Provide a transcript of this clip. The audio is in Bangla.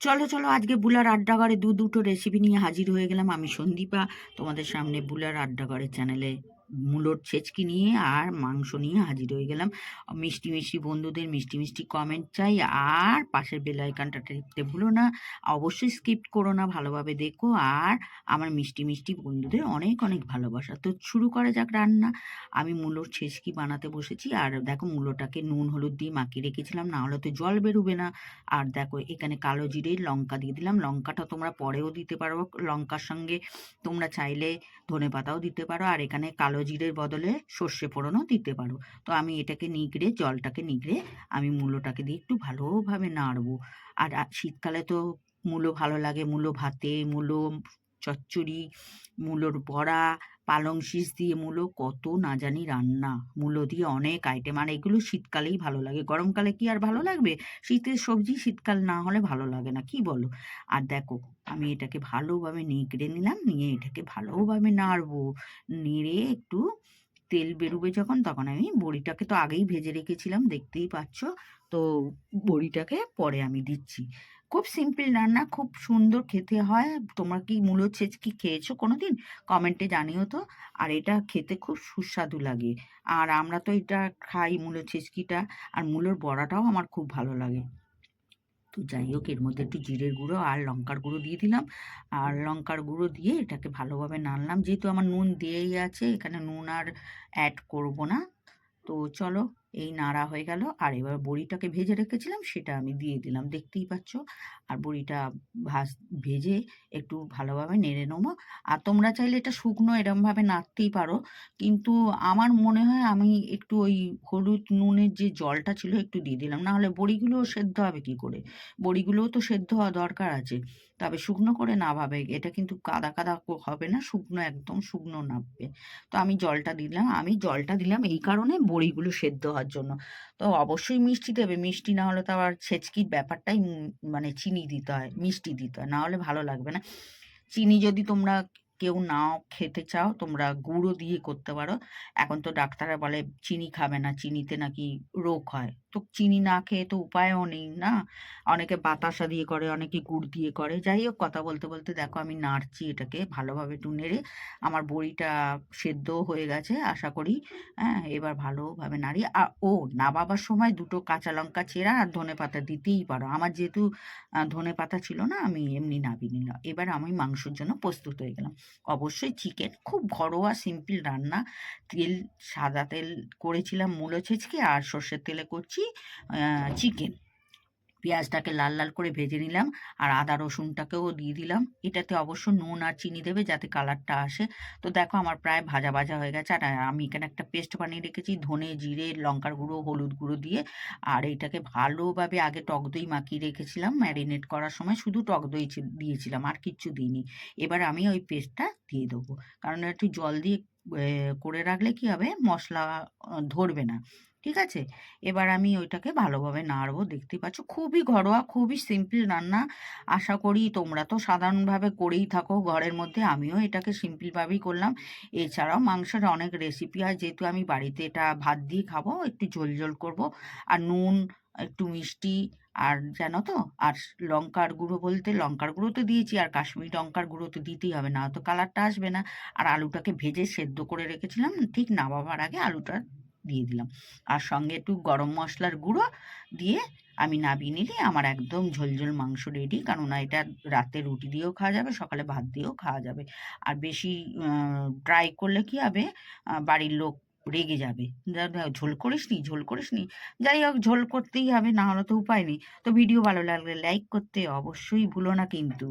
চলো চলো, আজকে বুলার আড্ডাঘরে দু দুটো রেসিপি নিয়ে হাজির হয়ে গেলাম আমি সন্দীপা, তোমাদের সামনে বুলার আড্ডাঘরের চ্যানেলে মূলোর ছেচকি নিয়ে আর মাংস নিয়ে হাজির হয়ে গেলাম। মিষ্টি মিষ্টি বন্ধুদের মিষ্টি মিষ্টি কমেন্ট চাই। আর পাশের বেল আইকনটা টিপতে ভুলো না। অবশ্যই স্কিপ করো না, ভালোভাবে দেখো। আর আমার মিষ্টি মিষ্টি বন্ধুদের অনেক অনেক ভালোবাসা। তো শুরু করা যাক রান্না। আমি মূলোর ছেচকি বানাতে বসেছি। আর দেখো মূলোটাকে নুন, হলুদ দিয়ে মাখিয়ে রেখেছিলাম। না হলে তো জল বেরোবে না। আর দেখো এখানে কালো জিরে, লঙ্কা দিয়ে দিলাম। লঙ্কাটা তোমরা পরেও দিতে পারো। লঙ্কার সঙ্গে তোমরা চাইলে ধনে পাতাও দিতে পারো। আর এখানে কালো জিরের বদলে সর্ষে ফোড়নও দিতে পারো। তো আমি এটাকে নিগড়ে, জলটাকে নিগড়ে আমি মূলোটাকে দিয়ে একটু ভালোভাবে নাড়বো। আর শীতকালে তো মূলো ভালো লাগে, মূলো ভাতে, মূলো চচ্চড়ি, মূলোর বড়া, পালং শীষ দিয়ে মূলো, কত না জানি রান্না। মূলো দিয়ে অনেক আইটেম আর এগুলো শীতকালেই ভালো লাগে। গরমকালে কি আর ভালো লাগবে? শীতের সবজি শীতকাল না হলে ভালো লাগে না, কি বলো? আর দেখো, আমি এটাকে ভালোভাবে নিগড়ে নিলাম, নিয়ে এটাকে ভালোভাবে নাড়বো। নেড়ে একটু তেল বেরোবে যখন, তখন আমি বড়িটাকে তো আগেই ভেজে রেখেছিলাম, দেখতেই পাচ্ছ। তো বড়িটাকে পরে আমি দিচ্ছি। খুব সিম্পল রান্না, খুব সুন্দর খেতে হয়। তোমরা কি মূলো ছেচকি খেয়েছো কোনো দিন কমেন্টে জানিও তো। আর এটা খেতে খুব সুস্বাদু লাগে। আর আমরা তো এটা খাই মূলো ছেচকিটা। আর মূলোর বড়াটাও আমার খুব ভালো লাগে। তো যাই হোক এর মধ্যে একটু জিরের গুঁড়ো আর লঙ্কার গুঁড়ো দিয়ে দিলাম। আর লঙ্কার গুঁড়ো দিয়ে এটাকে ভালোভাবে নাড়লাম। যেহেতু আমার নুন দিয়েই আছে, এখানে নুন আর অ্যাড করব না। তো চলো এই নাড়া হয়ে গেল। আর এবার বড়িটাকে ভেজে রেখেছিলাম, সেটা আমি দিয়ে দিলাম। দেখতেই পাচ্ছ? আর বড়িটা ভাজ, ভেজে একটু ভালোভাবে নেড়ে নেব। আর তোমরা চাইলে এটা শুকনো এরমভাবে নাড়তেই পারো। কিন্তু আমার মনে হয় আমি একটু ওই হলুদ নুনের যে জলটা ছিল একটু দিয়ে দিলাম। না হলে বড়িগুলোও সেদ্ধ হবে কি করে? বড়িগুলোও তো সেদ্ধ হওয়া দরকার আছে। তবে শুকনো করে না ভাবে, এটা কিন্তু কাদা কাদা হবে না। শুকনো, একদম শুকনো নাববে। তো আমি জলটা দিলাম। আমি জলটা দিলাম এই কারণে বড়িগুলো সেদ্ধ হওয়ার জন্য। তো অবশ্যই মিষ্টি দেবে। মিষ্টি না হলে তো আবার ছেচকির ব্যাপারটাই মানে চিনি দিতে হয়, মিষ্টি দিতে হয়। না হলে ভালো লাগবে না। চিনি যদি তোমরা কেউ নাও খেতে চাও, তোমরা গুঁড়ো দিয়ে করতে পারো। এখন তো ডাক্তাররা বলে চিনি খাবে না, চিনিতে নাকি রোগ হয়। তো চিনি না খেয়ে তো উপায়ও নেই না? অনেকে বাতাসা দিয়ে করে, অনেকে গুড় দিয়ে করে। যাই হোক, কথা বলতে বলতে দেখো আমি নাড়ছি এটাকে ভালোভাবে একটু নেড়ে, আমার বড়িটা সেদ্ধও হয়ে গেছে আশা করি। হ্যাঁ এবার ভালোভাবে নাড়ি। আর ও নাবাবার সময় দুটো কাঁচা লঙ্কা চেরা আর ধনে পাতা দিতেই পারো। আমার যেহেতু ধনে পাতা ছিল না, আমি এমনি নাবিয়ে নিলাম। এবার আমি মাংসের জন্য প্রস্তুত হয়ে গেলাম। অবশ্যই চিকেন খুব ঘরোয়া সিম্পল রান্না। তেল, সাদা তেল করেছিলাম মূলো ছেঁচকে আর সর্ষের তেলে করছি চিকেন পেঁয়াজটাকে লাল লাল করে ভেজে নিলাম আর আদা রসুনটাকেও দিয়ে দিলাম। এটাতে অবশ্য নুন আর চিনি দেবে যাতে কালারটা আসে। তো দেখো আমার প্রায় ভাজা ভাজা হয়ে গেছে আর আমি এখানে একটা পেস্ট বানিয়ে রেখেছি ধনে, জিরে, লঙ্কার গুঁড়ো, হলুদ গুঁড়ো দিয়ে। আর এইটাকে ভালোভাবে আগে টক দই মাখিয়ে রেখেছিলাম ম্যারিনেট করার সময়। শুধু টক দই দিয়েছিলাম, আর কিচ্ছু দিইনি। এবার আমি ওই পেস্টটা দিয়ে দেবো। কারণ একটু জল দিয়ে করে রাখলে কি হবে? মশলা ধরবে না। ঠিক আছে? এবার আমি ওইটাকে ভালোভাবে নাড়বো। দেখতেই পাচ্ছ, খুবই ঘরোয়া, খুবই সিম্পল রান্না। আশা করি তোমরা তো সাধারণভাবে করেই থাকো ঘরের মধ্যে। আমিও এটাকে সিম্পলভাবেই করলাম। এছাড়াও মাংসের অনেক রেসিপি হয় যেহেতু আমি বাড়িতে এটা ভাত দিয়ে খাব, একটু ঝোল ঝোল করব। আর নুন, একটু মিষ্টি, আর জানো তো? আর লঙ্কার গুঁড়ো বলতে, লঙ্কার গুঁড়ো তো দিয়েছি, আর কাশ্মীরি লঙ্কার গুঁড়ো তো দিতেই হবে। না তো কালারটা আসবে না। আর আলুটাকে ভেজে সেদ্ধ করে রেখেছিলাম, ঠিক নামাবার আগে আলুটা দিয়ে দিলাম। আর সঙ্গে একটু গরম মশলার গুঁড়ো দিয়ে আমি নামিয়ে নিলে আমার একদম ঝোলঝোল মাংস রেডি কেননা এটা রাতে রুটি দিয়েও খাওয়া যাবে, সকালে ভাত দিয়েও খাওয়া যাবে। আর বেশি ড্রাই করলে কি হবে? বাড়ির লোক রেগে যাবে। ঝোল করিস নি ঝোল করিস নি যাই হোক ঝোল করতেই হবে, না হলে তো উপায় নেই। তো ভিডিও ভালো লাগলে লাইক করতে অবশ্যই ভুলো না কিন্তু।